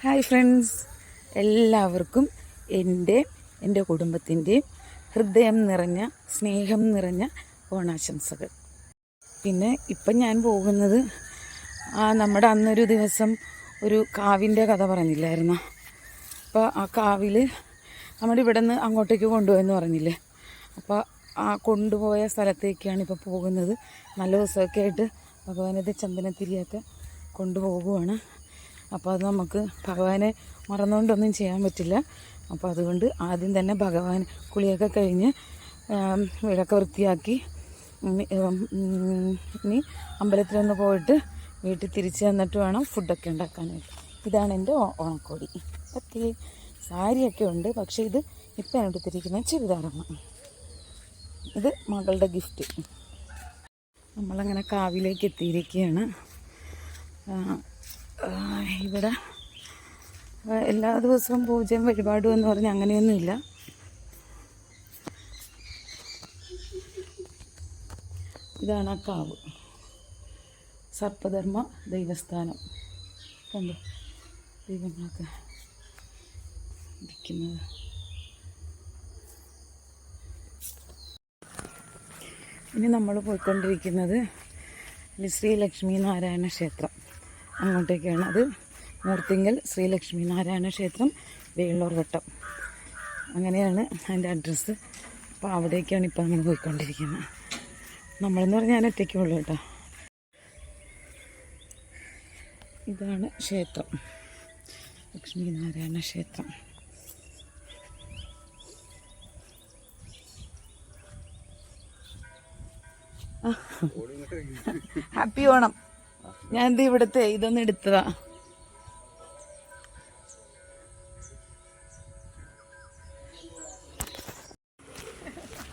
Hi friends എല്ലാവർക്കും എന്റെ എന്റെ കുടുംബത്തിന്റെയും ഹൃദയം നിറഞ്ഞ സ്നേഹം നിറഞ്ഞ ഓണാശംസകൾ. പിന്നെ ഇപ്പം ഞാൻ പോകുന്നത് ആ നമ്മുടെ അന്നൊരു ദിവസം ഒരു കാവിന്റെ കഥ പറഞ്ഞില്ലായിരുന്നു? അപ്പോൾ ആ കാവിൽ നമ്മുടെ ഇവിടെ നിന്ന് അങ്ങോട്ടേക്ക് കൊണ്ടുപോയെന്ന് പറഞ്ഞില്ലേ? അപ്പോൾ ആ കൊണ്ടുപോയ സ്ഥലത്തേക്കാണ് ഇപ്പോൾ പോകുന്നത്. നല്ല ദിവസമൊക്കെ ആയിട്ട് ഭഗവാനത്തെ ചന്ദനത്തിരിയൊക്കെ കൊണ്ടുപോകുവാണ്. അപ്പോൾ അത് നമുക്ക് ഭഗവാനെ മറന്നുകൊണ്ടൊന്നും ചെയ്യാൻ പറ്റില്ല. അപ്പോൾ അതുകൊണ്ട് ആദ്യം തന്നെ ഭഗവാൻ കുളിയൊക്കെ കഴിഞ്ഞ് വീടൊക്കെ വൃത്തിയാക്കി ഇനി അമ്പലത്തിലൊന്ന് പോയിട്ട് വീട്ടിൽ തിരിച്ച് വന്നിട്ട് വേണം ഫുഡൊക്കെ ഉണ്ടാക്കാനായിട്ട്. ഇതാണ് എന്റെ ഓണക്കോടി. ഓക്കെ സാരിയൊക്കെ ഉണ്ട് പക്ഷേ ഇത് ഇപ്പം എടുത്തിരിക്കുന്ന ചുരിദാറാണ്. ഇത് മകളുടെ ഗിഫ്റ്റ്. നമ്മളങ്ങനെ കാവിലേക്ക് എത്തിയിരിക്കുകയാണ്. ഇവിടെ എല്ലാ ദിവസവും പൂജയും വഴിപാടും എന്ന് പറഞ്ഞാൽ അങ്ങനെയൊന്നുമില്ല. ഇതാണ് ആ കാവ്. സർപ്പധർമ്മ ദൈവസ്ഥാനം. കണ്ടോ? ദൈവങ്ങളൊക്കെ ഇരിക്കുന്നത്. ഇനി നമ്മൾ പോയിക്കൊണ്ടിരിക്കുന്നത് ശ്രീ ലക്ഷ്മി നാരായണ ക്ഷേത്രം. അങ്ങോട്ടേക്കാണ്. അത് മൂർത്തിങ്കൽ ശ്രീലക്ഷ്മി നാരായണ ക്ഷേത്രം വേളൂർ വട്ടം. അങ്ങനെയാണ് അതിന്റെ അഡ്രസ്സ്. അപ്പോൾ അവിടേക്കാണ് ഇപ്പോൾ നമ്മൾ പോയിക്കൊണ്ടിരിക്കുന്നത്. നമ്മളെന്ന് പറഞ്ഞാൽ ഞാൻ ഒറ്റയ്ക്കുള്ളൂ കേട്ടോ. ഇതാണ് ക്ഷേത്രം. ലക്ഷ്മി നാരായണ ക്ഷേത്രം. ഹാപ്പി ഓണം. ഞാൻ എന്ത് ഇവിടുത്തെ ഇതൊന്നും എടുത്തതാ.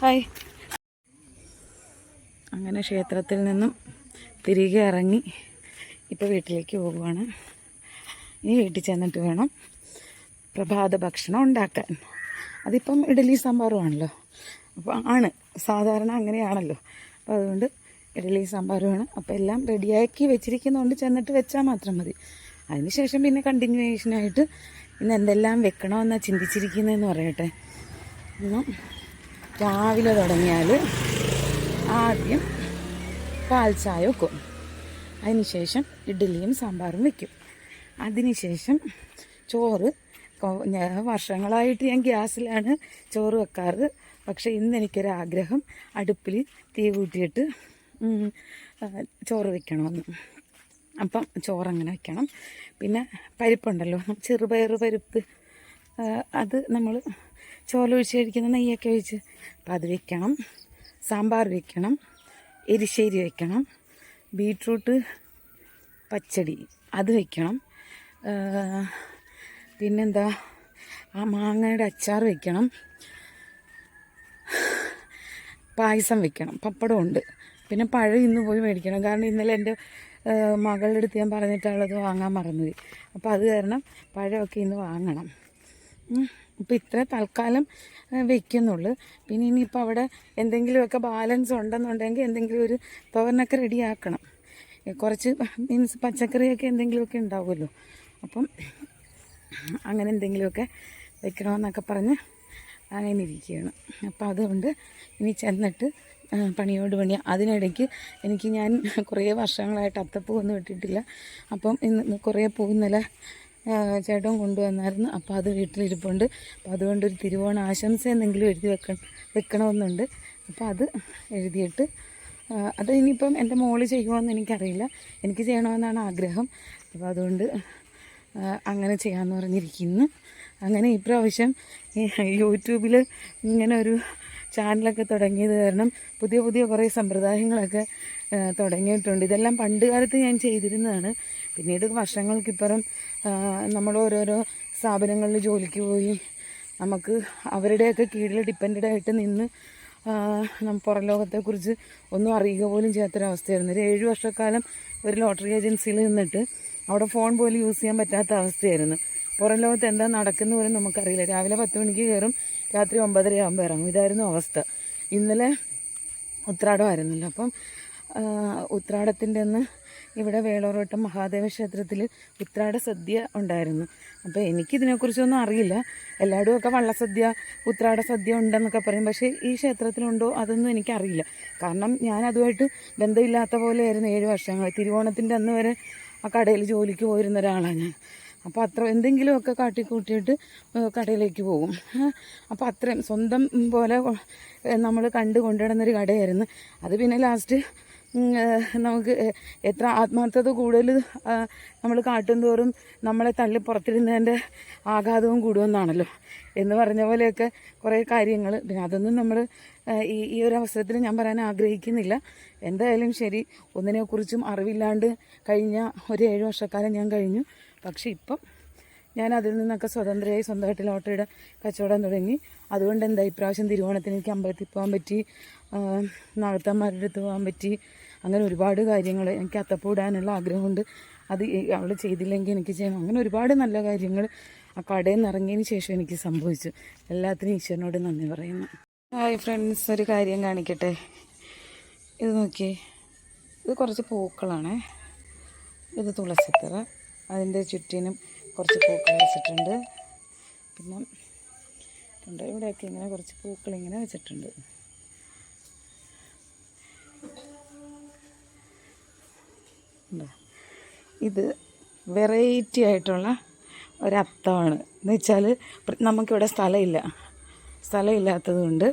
ഹായ്. അങ്ങനെ ക്ഷേത്രത്തിൽ നിന്നും തിരികെ ഇറങ്ങി ഇപ്പോൾ വീട്ടിലേക്ക് പോവുകയാണ്. ഇനി വീട്ടിൽ ചെന്നിട്ട് വേണം പ്രഭാത ഭക്ഷണം ഉണ്ടാക്കാൻ. അതിപ്പം ഇഡലി സാമ്പാറുമാണല്ലോ അപ്പോൾ ആണ്. സാധാരണ അങ്ങനെയാണല്ലോ. അപ്പോൾ അതുകൊണ്ട് ഇഡലി സാമ്പാറുമാണ്. അപ്പോൾ എല്ലാം റെഡിയാക്കി വെച്ചിരിക്കുന്നതുകൊണ്ട് ചെന്നിട്ട് വെച്ചാൽ മാത്രം മതി. അതിനുശേഷം പിന്നെ കണ്ടിന്യൂവേഷനായിട്ട് ഇന്ന് എന്തെല്ലാം വെക്കണമെന്നാണ് ചിന്തിച്ചിരിക്കുന്നതെന്ന് പറയട്ടെ. ഇന്ന് രാവിലെ തുടങ്ങിയാൽ ആദ്യം പാൽ ചായ വെക്കും. അതിനുശേഷം ഇഡ്ഡലിയും സാമ്പാറും വെക്കും. അതിനുശേഷം ചോറ് ഞാൻ വർഷങ്ങളായിട്ട് ഞാൻ ഗ്യാസിലാണ് ചോറ് വെക്കാറ്. പക്ഷേ ഇന്ന് എനിക്കൊരാഗ്രഹം അടുപ്പിൽ തീ കൂട്ടിയിട്ട് ചോറ് വെക്കണമെന്ന് അപ്പം ചോറങ്ങനെ വെക്കണം. പിന്നെ പരിപ്പുണ്ടല്ലോ. ചെറുപയർ പരിപ്പ്. അത് നമ്മൾ ചോലൊഴിച്ച് കഴിക്കുന്ന നെയ്യൊക്കെ ഒഴിച്ച്. അപ്പം അത് വെക്കണം. സാമ്പാർ വെക്കണം. എരിശ്ശേരി വെക്കണം. ബീട്രൂട്ട് പച്ചടി. അത് വെക്കണം. പിന്നെന്താ? ആ മാങ്ങയുടെ അച്ചാർ വെക്കണം. പായസം വെക്കണം. പപ്പടം ഉണ്ട്. പിന്നെ പഴം ഇന്ന് പോയി മേടിക്കണം. കാരണം ഇന്നലെ എന്റെ മകളുടെ അടുത്ത് ഞാൻ പറഞ്ഞിട്ടുള്ളത് വാങ്ങാൻ മറന്നുപോയി. അപ്പോൾ അത് കാരണം പഴമൊക്കെ ഇന്ന് വാങ്ങണം. അപ്പോൾ ഇത്ര തൽക്കാലം വെക്കുന്നുള്ളൂ. പിന്നെ ഇനിയിപ്പോൾ അവിടെ എന്തെങ്കിലുമൊക്കെ ബാലൻസ് ഉണ്ടെന്നുണ്ടെങ്കിൽ എന്തെങ്കിലും ഒരു തോരനൊക്കെ റെഡിയാക്കണം കുറച്ച് മീൻസ് പച്ചക്കറിയൊക്കെ എന്തെങ്കിലുമൊക്കെ ഉണ്ടാവുമല്ലോ. അപ്പം അങ്ങനെ എന്തെങ്കിലുമൊക്കെ വെക്കണമെന്നൊക്കെ പറഞ്ഞ് അങ്ങനെ ഇരിക്കുകയാണ്. അപ്പോൾ അതുകൊണ്ട് ഇനി ചെന്നിട്ട് പണിയോട് പണി. അതിനിടയ്ക്ക് എനിക്ക് ഞാൻ കുറേ വർഷങ്ങളായിട്ട് അത്തപ്പൂ ഒന്നും ഇട്ടിട്ടില്ല. അപ്പം ഇന്ന് കുറേ പൂ ഇന്നലെ ചേട്ടൻ കൊണ്ടുവന്നായിരുന്നു. അപ്പോൾ അത് വീട്ടിലിരിപ്പുണ്ട്. അപ്പോൾ അതുകൊണ്ട് ഒരു തിരുവോണ ആശംസ എന്തെങ്കിലും എഴുതി വെക്കണം വെക്കണമെന്നുണ്ട്. അപ്പോൾ അത് എഴുതിയിട്ട് അത് ഇനിയിപ്പം എന്റെ മോൾ ചെയ്യുമോയെന്ന് എനിക്കറിയില്ല. എനിക്ക് ചെയ്യണമെന്നാണ് ആഗ്രഹം. അപ്പോൾ അതുകൊണ്ട് അങ്ങനെ ചെയ്യാമെന്ന് പറഞ്ഞിരിക്കുന്നു. അങ്ങനെ ഇപ്രാവശ്യം യൂട്യൂബിൽ ഇങ്ങനെ ഒരു ചാനലൊക്കെ തുടങ്ങിയത് കാരണം പുതിയ പുതിയ കുറേ സമ്പ്രദായങ്ങളൊക്കെ തുടങ്ങിയിട്ടുണ്ട്. ഇതെല്ലാം പണ്ട് കാലത്ത് ഞാൻ ചെയ്തിരുന്നതാണ്. പിന്നീട് വർഷങ്ങൾക്കിപ്പുറം നമ്മൾ ഓരോരോ സ്ഥാപനങ്ങളിൽ ജോലിക്ക് പോയി നമുക്ക് അവരുടെയൊക്കെ കീഴിൽ ഡിപ്പെൻഡ് ആയിട്ട് നിന്ന് പുറം ലോകത്തെക്കുറിച്ച് ഒന്നും അറിയുക പോലും ചെയ്യാത്തൊരവസ്ഥയായിരുന്നു. ഒരു ഏഴ് വർഷക്കാലം ഒരു ലോട്ടറി ഏജൻസിയിൽ നിന്നിട്ട് അവിടെ ഫോൺ പോലും യൂസ് ചെയ്യാൻ പറ്റാത്ത അവസ്ഥയായിരുന്നു. പുറം ലോകത്ത് എന്താ നടക്കുന്ന പോലും നമുക്കറിയില്ല. രാവിലെ പത്ത് മണിക്ക് കയറും രാത്രി ഒമ്പതര ആകുമ്പോൾ ഇറങ്ങും. ഇതായിരുന്നു അവസ്ഥ. ഇന്നലെ ഉത്രാടമായിരുന്നല്ലോ അപ്പം ഉത്രാടത്തിന്റെ അന്ന് ഇവിടെ വേളോറോട്ടം മഹാദേവ ക്ഷേത്രത്തിൽ ഉത്രാട സദ്യ ഉണ്ടായിരുന്നു. അപ്പോൾ എനിക്കിതിനെക്കുറിച്ചൊന്നും അറിയില്ല. എല്ലായിടും ഒക്കെ വള്ളസദ്യ ഉത്രാട സദ്യ ഉണ്ടെന്നൊക്കെ പറയും. പക്ഷേ ഈ ക്ഷേത്രത്തിലുണ്ടോ അതൊന്നും എനിക്കറിയില്ല. കാരണം ഞാൻ അതുമായിട്ട് ബന്ധമില്ലാത്ത പോലെയായിരുന്നു ഏഴ് വർഷങ്ങൾ. തിരുവോണത്തിന്റെ അന്ന് വരെ ആ കടയിൽ ജോലിക്ക് പോയിരുന്ന ഒരാളാണ് ഞാൻ. അപ്പോൾ അത്ര എന്തെങ്കിലുമൊക്കെ കാട്ടിക്കൂട്ടിയിട്ട് കടയിലേക്ക് പോകും. അപ്പോൾ അത്രയും സ്വന്തം പോലെ നമ്മൾ കണ്ടു കൊണ്ടുവരുന്നൊരു കടയായിരുന്നു. അത് പിന്നെ ലാസ്റ്റ് നമുക്ക് എത്ര ആത്മാർത്ഥത കൂടുതൽ നമ്മൾ കാട്ടും തോറും നമ്മളെ തള്ളി പുറത്തിരുന്നതിന്റെ ആഘാതവും കൂടുമെന്നാണല്ലോ. എന്ന് പറഞ്ഞ പോലെയൊക്കെ കുറേ കാര്യങ്ങൾ പിന്നെ അതൊന്നും നമ്മൾ ഈ ഈ ഒരു അവസരത്തിൽ ഞാൻ പറയാൻ ആഗ്രഹിക്കുന്നില്ല. എന്തായാലും ശരി ഒന്നിനെക്കുറിച്ചും അറിവില്ലാണ്ട് കഴിഞ്ഞ ഒരു ഏഴ് വർഷക്കാലം ഞാൻ കഴിഞ്ഞു. പക്ഷെ ഇപ്പം ഞാൻ അതിൽ നിന്നൊക്കെ സ്വതന്ത്രയായി സ്വന്തമായിട്ട് ലോട്ടറിയുടെ കച്ചവടം തുടങ്ങി. അതുകൊണ്ട് എന്താ ഇപ്രാവശ്യം തിരുവോണത്തിന് എനിക്ക് അമ്പലത്തിൽ പോകാൻ പറ്റി നാഗത്തന്മാരുടെ അടുത്ത് പോകാൻ പറ്റി അങ്ങനെ ഒരുപാട് കാര്യങ്ങൾ എനിക്ക് അത്തപ്പൂടാനുള്ള ആഗ്രഹമുണ്ട്. അത് അവൾ ചെയ്തില്ലെങ്കിൽ എനിക്ക് ചെയ്യണം അങ്ങനെ ഒരുപാട് നല്ല കാര്യങ്ങൾ ആ കടയിൽ നിന്ന് ഇറങ്ങിയതിന് ശേഷം എനിക്ക് സംഭവിച്ചു. എല്ലാത്തിനും ഈശ്വരനോട് നന്ദി പറയുന്നു. ഹായ് ഫ്രണ്ട്സ് ഒരു കാര്യം കാണിക്കട്ടെ. ഇത് നോക്കിയേ ഇത് കുറച്ച് പൂക്കളാണേ. ഇത് തുളസിത്തറ. അതിന്റെ ചുറ്റിനും കുറച്ച് പൂക്കൾ വെച്ചിട്ടുണ്ട്. പിന്നെ ഉണ്ട് ഇവിടെയൊക്കെ ഇങ്ങനെ കുറച്ച് പൂക്കൾ ഇങ്ങനെ വെച്ചിട്ടുണ്ട്? ഇത് വെറൈറ്റി ആയിട്ടുള്ള ഒരത്തമാണ്. എന്ന് വെച്ചാൽ നമുക്കിവിടെ സ്ഥലമില്ല. സ്ഥലമില്ലാത്തത് കൊണ്ട്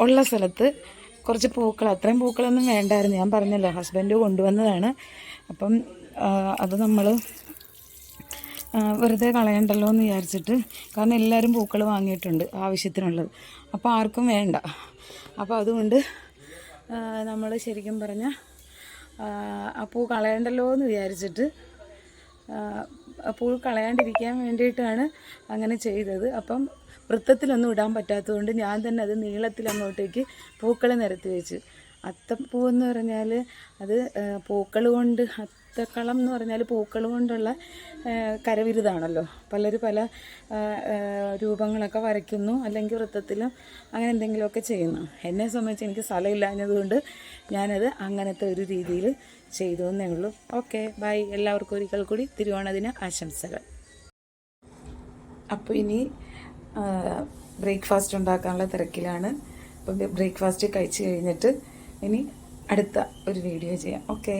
ഉള്ള സ്ഥലത്ത് കുറച്ച് പൂക്കൾ. അത്രയും പൂക്കളൊന്നും വേണ്ടായിരുന്നു. ഞാൻ പറഞ്ഞല്ലോ ഹസ്ബൻഡ് കൊണ്ടുവന്നതാണ്. അപ്പം അത് നമ്മൾ വെറുതെ കളയണ്ടല്ലോ എന്ന് വിചാരിച്ചിട്ട്. കാരണം എല്ലാവരും പൂക്കൾ വാങ്ങിയിട്ടുണ്ട് ആവശ്യത്തിനുള്ളത്. അപ്പോൾ ആർക്കും വേണ്ട. അപ്പോൾ അതുകൊണ്ട് നമ്മൾ ശരിക്കും പറഞ്ഞാൽ ആ പൂ കളയണ്ടല്ലോ എന്ന് വിചാരിച്ചിട്ട് പൂ കളയാണ്ടിരിക്കാൻ വേണ്ടിയിട്ടാണ് അങ്ങനെ ചെയ്തത്. അപ്പം വൃത്തത്തിലൊന്നും ഇടാൻ പറ്റാത്തതുകൊണ്ട് ഞാൻ തന്നെ അത് നീളത്തിൽ അങ്ങോട്ടേക്ക് പൂക്കൾ നിരത്തി വെച്ച്. അത്തപ്പൂ എന്ന് പറഞ്ഞാൽ അത് പൂക്കൾ കൊണ്ട് അത്തക്കളം എന്ന് പറഞ്ഞാൽ പൂക്കൾ കൊണ്ടുള്ള കരവിരുതാണല്ലോ. പലരും പല രൂപങ്ങളൊക്കെ വരയ്ക്കുന്നു അല്ലെങ്കിൽ വൃത്തത്തിലും അങ്ങനെ എന്തെങ്കിലുമൊക്കെ ചെയ്യുന്നു. എന്നെ സംബന്ധിച്ച് എനിക്ക് സ്ഥലമില്ലാഞ്ഞതുകൊണ്ട് ഞാനത് അങ്ങനത്തെ ഒരു രീതിയിൽ ചെയ്തു എന്നേ ഉള്ളൂ. Okay bye. എല്ലാവർക്കും ഒരിക്കൽ കൂടി തിരുവോണദിന ആശംസകൾ. അപ്പോൾ ഇനി ബ്രേക്ക്ഫാസ്റ്റ് ഉണ്ടാക്കാനുള്ള തിരക്കിലാണ്. അപ്പം ബ്രേക്ക്ഫാസ്റ്റ് കഴിച്ച് കഴിഞ്ഞിട്ട് ഇനി അടുത്ത ഒരു വീഡിയോ ചെയ്യാം. ഓക്കേ.